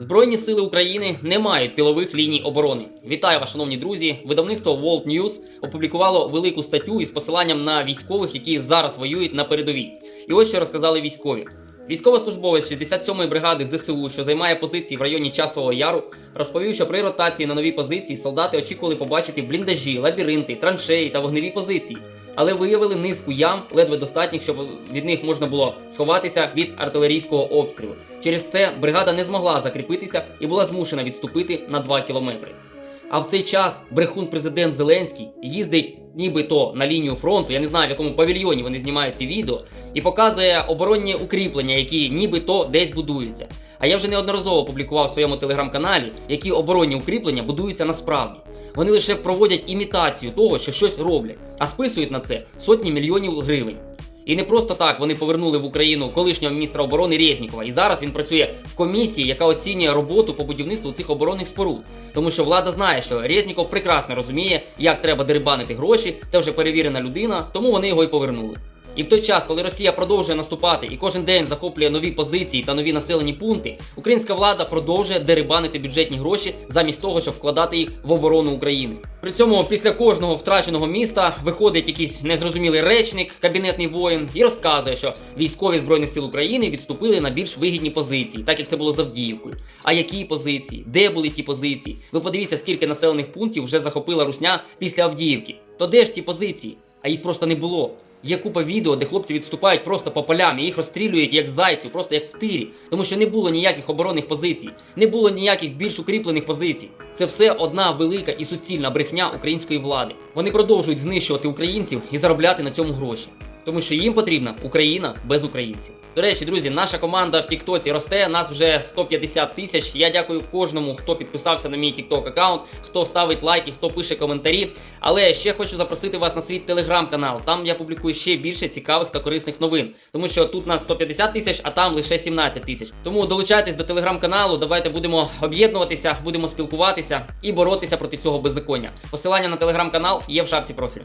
Збройні сили України не мають тилових ліній оборони. Вітаю вас, шановні друзі. Видавництво World News опублікувало велику статтю із посиланням на військових, які зараз воюють на передовій. І ось що розказали військові. Військовослужбовець 67-ї бригади ЗСУ, що займає позиції в районі Часового Яру, розповів, що при ротації на нові позиції солдати очікували побачити бліндажі, лабіринти, траншеї та вогневі позиції, але виявили низку ям, ледве достатніх, щоб від них можна було сховатися від артилерійського обстрілу. Через це бригада не змогла закріпитися і була змушена відступити на 2 кілометри. А в цей час брехун президент Зеленський їздить нібито на лінію фронту, я не знаю в якому павільйоні вони знімають ці відео, і показує оборонні укріплення, які нібито десь будуються. А я вже неодноразово публікував в своєму телеграм-каналі, які оборонні укріплення будуються насправді. Вони лише проводять імітацію того, що щось роблять, а списують на це сотні мільйонів гривень. І не просто так вони повернули в Україну колишнього міністра оборони Резнікова. І зараз він працює в комісії, яка оцінює роботу по будівництву цих оборонних споруд. Тому що влада знає, що Резніков прекрасно розуміє, як треба дерибанити гроші. Це вже перевірена людина, тому вони його й повернули. І в той час, коли Росія продовжує наступати і кожен день захоплює нові позиції та нові населені пункти, українська влада продовжує дерибанити бюджетні гроші замість того, щоб вкладати їх в оборону України. При цьому після кожного втраченого міста виходить якийсь незрозумілий речник, кабінетний воїн, і розказує, що військові збройних сил України відступили на більш вигідні позиції, так як це було з Авдіївкою. А які позиції? Де були ті позиції? Ви подивіться, скільки населених пунктів вже захопила Русня після Авдіївки. То де ж ті позиції? А їх просто не було. Є купа відео, де хлопці відступають просто по полям і їх розстрілюють як зайців, просто як в тирі. Тому що не було ніяких оборонних позицій, не було ніяких більш укріплених позицій. Це все одна велика і суцільна брехня української влади. Вони продовжують знищувати українців і заробляти на цьому гроші. Тому що їм потрібна Україна без українців. До речі, друзі, наша команда в Тіктоці росте. Нас вже 150 тисяч. Я дякую кожному, хто підписався на мій Тікток аккаунт, хто ставить лайки, хто пише коментарі. Але ще хочу запросити вас на свій телеграм-канал. Там я публікую ще більше цікавих та корисних новин. Тому що тут нас 150 тисяч, а там лише 17 тисяч. Тому долучайтесь до телеграм-каналу. Давайте будемо об'єднуватися, будемо спілкуватися і боротися проти цього беззаконня. Посилання на телеграм-канал є в шапці профілю.